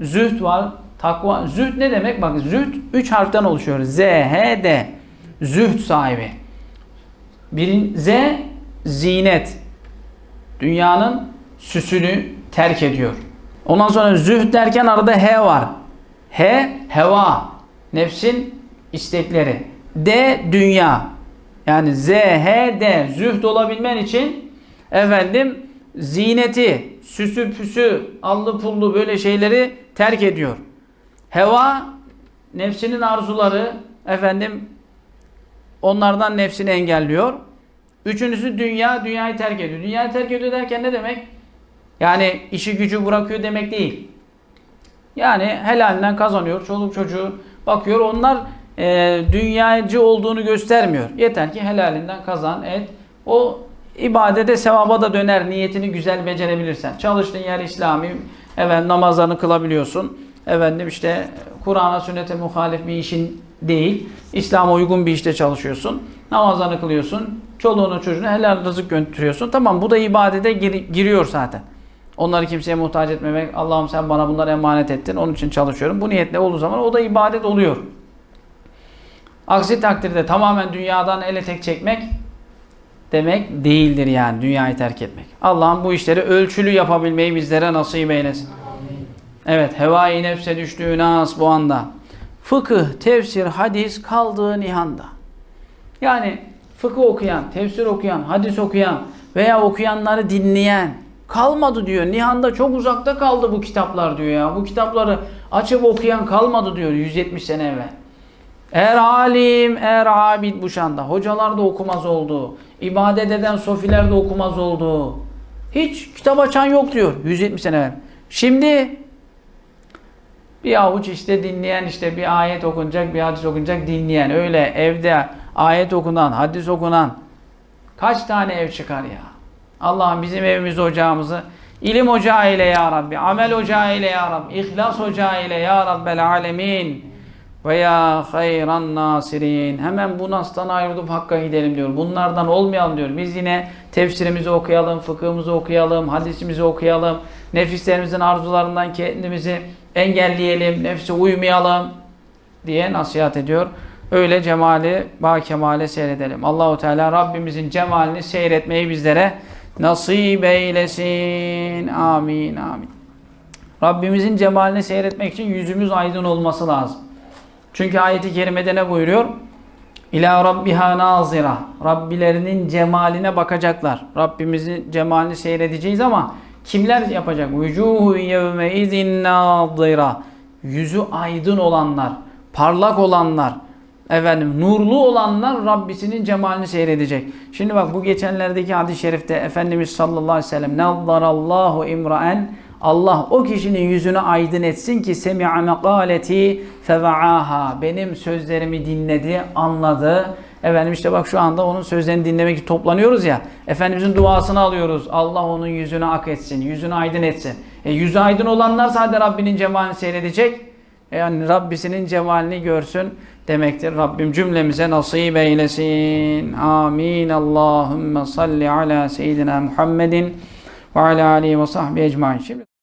zühd var, takva. Zühd ne demek? Bak zühd 3 harften oluşuyor. Z, H, D. Zühd sahibi. Birin, Z, zinet. Dünyanın süsünü terk ediyor. Ondan sonra zühd derken arada H var. H, heva. Nefsin istekleri. D, dünya. Yani Z, H, D. Zühd olabilmen için efendim zineti, süsü püsü, allı pullu böyle şeyleri terk ediyor. Heva, nefsinin arzuları, efendim onlardan nefsini engelliyor. Üçüncüsü dünya, dünyayı terk ediyor. Dünyayı terk ediyor derken ne demek? Yani işi gücü bırakıyor demek değil. Yani helalinden kazanıyor, çoluk çocuğu bakıyor. Onlar e, dünyacı olduğunu göstermiyor. Yeter ki helalinden kazan, et. O ibadete, sevaba da döner niyetini güzel becerebilirsen. Çalıştığın yer İslami, evet namazlarını kılabiliyorsun. Efendim işte Kur'an'a, sünnete muhalif bir işin değil. İslam'a uygun bir işte çalışıyorsun. Namazlarını kılıyorsun. Çoluğunu çocuğunu helal rızık götürüyorsun. Tamam bu da ibadete gir- giriyor zaten. Onları kimseye muhtaç etmemek. Allah'ım sen bana bunları emanet ettin. Onun için çalışıyorum. Bu niyetle olduğu zaman o da ibadet oluyor. Aksi takdirde tamamen dünyadan ele tek çekmek demek değildir yani dünyayı terk etmek. Allah'ım bu işleri ölçülü yapabilmeyi bizlere nasip eylesin. Evet, hevai nefse düştüğü nas bu anda. Fıkıh, tefsir, hadis kaldığı nihanda. Yani fıkıh okuyan, tefsir okuyan, hadis okuyan veya okuyanları dinleyen kalmadı diyor. Nihanda çok uzakta kaldı bu kitaplar diyor ya. Bu kitapları açıp okuyan kalmadı diyor 170 sene evvel. Eğer alim, eğer abid bu şanda. Hocalar da okumaz oldu. İbadet eden sofiler de okumaz oldu. Hiç kitap açan yok diyor 170 sene evvel. Şimdi bir avuç işte dinleyen işte bir ayet okunacak, bir hadis okunacak dinleyen. Öyle evde ayet okunan, hadis okunan kaç tane ev çıkar ya? Allah'ım bizim evimizi, ocağımızı ilim ocağı ile ya Rabbi, amel ocağı ile ya Rabbi, ihlas ocağı ile ya Rabbel alemin ve ya hayran nasirin. Hemen bu nastan ayrılıp hakka gidelim diyor. Bunlardan olmayalım diyor. Biz yine tefsirimizi okuyalım, fıkhımızı okuyalım, hadisimizi okuyalım. Nefislerimizin arzularından kendimizi engelleyelim, nefse uymayalım diye nasihat ediyor. Öyle cemali, ba kemale seyredelim. Allahu Teala Rabbimizin cemalini seyretmeyi bizlere nasip eylesin. Amin, amin. Rabbimizin cemalini seyretmek için yüzümüz aydın olması lazım. Çünkü ayeti kerimede ne buyuruyor? İlâ rabbiha nazira. Rabbilerinin cemaline bakacaklar. Rabbimizin cemalini seyredeceğiz ama kimler yapacak? Vücuhu yevme izin nazira. Yüzü aydın olanlar, parlak olanlar, efendim nurlu olanlar Rabbisinin cemalini seyredecek. Şimdi bak bu geçenlerdeki hadis-i şerifte Efendimiz sallallahu aleyhi ve sellem Nazarallahu imraen Allah o kişinin yüzünü aydın etsin ki semi'a mekaleti feva'aha. Benim sözlerimi dinledi, anladı. Efendim işte bak şu anda onun sözlerini dinlemek için toplanıyoruz ya. Efendimizin duasını alıyoruz. Allah onun yüzünü ak etsin, yüzünü aydın etsin. E, yüzü aydın olanlar sadece Rabbinin cemalini seyredecek. E, yani Rabbisinin cemalini görsün demektir. Rabbim cümlemize nasip eylesin. Amin. Allahümme salli ala seyyidina Muhammedin ve ala alihi ve sahbihi ecmain. Şimdi